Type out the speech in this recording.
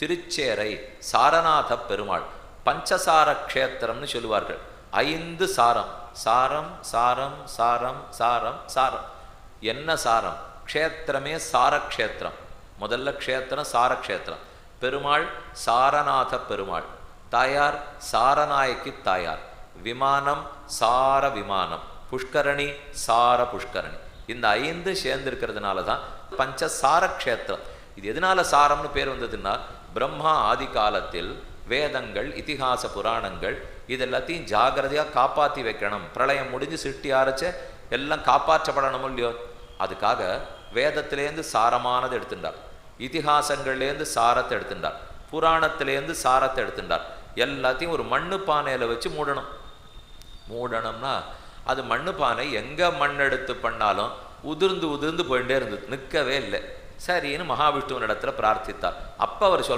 திருச்சேரை சாரநாத பெருமாள் பஞ்சசார க்ஷேத்திரம்னு சொல்லுவார்கள். ஐந்து சாரம். சாரம் சாரம் சாரம் சாரம் சாரம். என்ன சாரம்? க்ஷேத்திரமே சாரக்ஷேத்திரம் முதல்ல க்ஷேத்திரம் சாரக்ஷேத்திரம் பெருமாள் சாரநாத பெருமாள். தாயார் சாரநாயக்கி தாயார். விமானம் சார விமானம். புஷ்கரணி சார புஷ்கரணி. இந்த ஐந்து சேர்ந்திருக்கிறதுனால தான் பஞ்சசார க்ஷேத்திரம். இது எதனால சாரம்னு பேர் வந்ததுன்னா பிரம்மா ஆதி காலத்தில் வேதங்கள் இத்திகாச புராணங்கள் இது எல்லாத்தையும் ஜாகிரதையாக காப்பாற்றி வைக்கணும். பிரளயம் முடிஞ்சு சிட்டி ஆரச்ச எல்லாம் காப்பாற்றப்படணும் இல்லையோ? அதுக்காக வேதத்திலேருந்து சாரமானது எடுத்துட்டார். இதிகாசங்கள்லேருந்து சாரத்தை எடுத்துட்டார். புராணத்திலேருந்து சாரத்தை எடுத்துட்டார். எல்லாத்தையும் ஒரு மண்ணு பானையில வச்சு மூடணும். மூடணும்னா அது மண்ணு பானை எங்க மண் எடுத்து பண்ணாலும் உதிர்ந்து உதிர்ந்து போயிட்டே இருந்தது. நிற்கவே இல்லை. சரின்னு மகாவிஷ்ணுவின் இடத்துல பிரார்த்தித்தார். அப்ப அவர் சொல்